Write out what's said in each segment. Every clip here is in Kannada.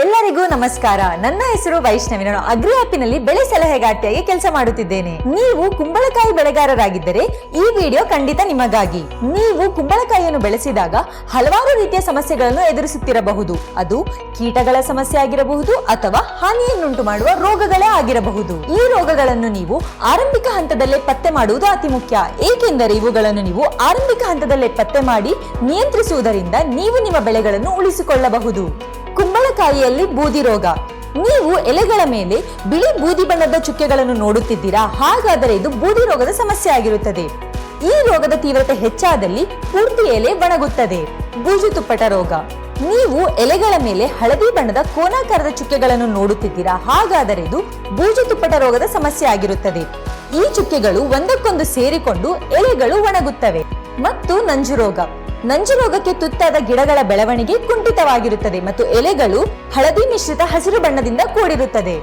ಎಲ್ಲರಿಗೂ ನಮಸ್ಕಾರ. ನನ್ನ ಹೆಸರು ವೈಷ್ಣವಿ. ನಾನು ಅಗ್ರಿ ಆಪಿನಲ್ಲಿ ಬೆಳೆ ಸಲಹೆಗಾರ್ತಿಯಾಗಿ ಕೆಲಸ ಮಾಡುತ್ತಿದ್ದೇನೆ. ನೀವು ಕುಂಬಳಕಾಯಿ ಬೆಳೆಗಾರರಾಗಿದ್ದರೆ ಈ ವಿಡಿಯೋ ಖಂಡಿತ ನಿಮಗಾಗಿ. ನೀವು ಕುಂಬಳಕಾಯಿಯನ್ನು ಬೆಳೆಸಿದಾಗ ಹಲವಾರು ರೀತಿಯ ಸಮಸ್ಯೆಗಳನ್ನು ಎದುರಿಸುತ್ತಿರಬಹುದು. ಅದು ಕೀಟಗಳ ಸಮಸ್ಯೆ ಆಗಿರಬಹುದು ಅಥವಾ ಹಾನಿಯನ್ನುಂಟು ಮಾಡುವ ರೋಗಗಳೇ ಆಗಿರಬಹುದು. ಈ ರೋಗಗಳನ್ನು ನೀವು ಆರಂಭಿಕ ಹಂತದಲ್ಲೇ ಪತ್ತೆ ಮಾಡುವುದು ಅತಿ ಮುಖ್ಯ. ಏಕೆಂದರೆ ಇವುಗಳನ್ನು ನೀವು ಆರಂಭಿಕ ಹಂತದಲ್ಲೇ ಪತ್ತೆ ಮಾಡಿ ನಿಯಂತ್ರಿಸುವುದರಿಂದ ನೀವು ನಿಮ್ಮ ಬೆಳೆಗಳನ್ನು ಉಳಿಸಿಕೊಳ್ಳಬಹುದು. ಕುಂಬಳಕಾಯಿಯಲ್ಲಿ ಬೂದಿ ರೋಗ. ನೀವು ಎಲೆಗಳ ಮೇಲೆ ಬಿಳಿ ಬೂದಿ ಬಣ್ಣದ ಚುಕ್ಕೆಗಳನ್ನು ನೋಡುತ್ತಿದ್ದೀರಾ? ಹಾಗಾದರೆ ಇದು ಬೂದಿ ರೋಗದ ಸಮಸ್ಯೆ ಆಗಿರುತ್ತದೆ. ಈ ರೋಗದ ತೀವ್ರತೆ ಹೆಚ್ಚಾದಲ್ಲಿ ಪೂರ್ತಿ ಎಲೆ ಒಣಗುತ್ತದೆ. ಬೂಜು ತುಪ್ಪಟ ರೋಗ. ನೀವು ಎಲೆಗಳ ಮೇಲೆ ಹಳದಿ ಬಣ್ಣದ ಕೋನಾಕಾರದ ಚುಕ್ಕೆಗಳನ್ನು ನೋಡುತ್ತಿದ್ದೀರಾ? ಹಾಗಾದರೆ ಇದು ಬೂಜು ತುಪ್ಪಟ ರೋಗದ ಸಮಸ್ಯೆ ಆಗಿರುತ್ತದೆ. ಈ ಚುಕ್ಕೆಗಳು ಒಂದಕ್ಕೊಂದು ಸೇರಿಕೊಂಡು ಎಲೆಗಳು ಒಣಗುತ್ತವೆ. ಮತ್ತು ನಂಜು ರೋಗ. ನಂಜು ರೋಗಕ್ಕೆ ತುತ್ತಾದ ಗಿಡಗಳ ಬೆಳವಣಿಗೆ ಕುಂಠಿತವಾಗಿರುತ್ತದೆ ಮತ್ತು ಎಲೆಗಳು ಹಳದಿ ಮಿಶ್ರಿತ ಹಸಿರು ಬಣ್ಣದಿಂದ ಕೂಡಿರುತ್ತದೆ.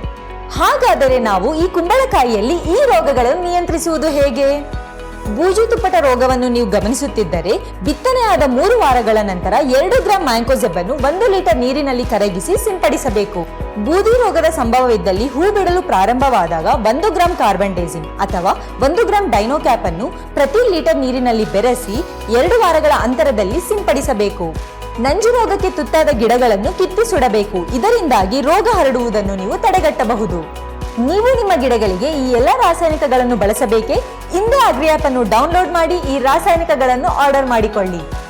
ಹಾಗಾದರೆ ನಾವು ಈ ಕುಂಬಳಕಾಯಿಯಲ್ಲಿ ಈ ರೋಗಗಳನ್ನು ನಿಯಂತ್ರಿಸುವುದು ಹೇಗೆ? ಬೂಜು ತುಪ್ಪಟ ರೋಗವನ್ನು ನೀವು ಗಮನಿಸುತ್ತಿದ್ದರೆ ಬಿತ್ತನೆಯಾದ ಮೂರು ವಾರಗಳ ನಂತರ ಎರಡು ಗ್ರಾಂ ಮ್ಯಾಂಕೋಸೆಬ್ ಅನ್ನು ಒಂದು ಲೀಟರ್ ನೀರಿನಲ್ಲಿ ಕರಗಿಸಿ ಸಿಂಪಡಿಸಬೇಕು. ಬೂದಿ ರೋಗದ ಸಂಭವವಿದ್ದಲ್ಲಿ ಹೂ ಬಿಡಲು ಪ್ರಾರಂಭವಾದಾಗ ಒಂದು ಗ್ರಾಂ ಕಾರ್ಬನ್ ಡೈಸಿನ್ ಅಥವಾ ಒಂದು ಗ್ರಾಂ ಡೈನೋಕ್ಯಾಪ್ ಅನ್ನು ಪ್ರತಿ ಲೀಟರ್ ನೀರಿನಲ್ಲಿ ಬೆರೆಸಿ ಎರಡು ವಾರಗಳ ಅಂತರದಲ್ಲಿ ಸಿಂಪಡಿಸಬೇಕು. ನಂಜು ರೋಗಕ್ಕೆ ತುತ್ತಾದ ಗಿಡಗಳನ್ನು ಕಿತ್ತು ಸುಡಬೇಕು. ಇದರಿಂದಾಗಿ ರೋಗ ಹರಡುವುದನ್ನು ನೀವು ತಡೆಗಟ್ಟಬಹುದು. ನೀವು ನಿಮ್ಮ ಗಿಡಗಳಿಗೆ ಈ ಎಲ್ಲ ರಾಸಾಯನಿಕಗಳನ್ನು ಬಳಸಬೇಕೇ? ಇಂದು ಅಗ್ರಿ ಆಪ್ ಅನ್ನು ಡೌನ್ಲೋಡ್ ಮಾಡಿ ಈ ರಾಸಾಯನಿಕಗಳನ್ನು ಆರ್ಡರ್ ಮಾಡಿಕೊಳ್ಳಿ.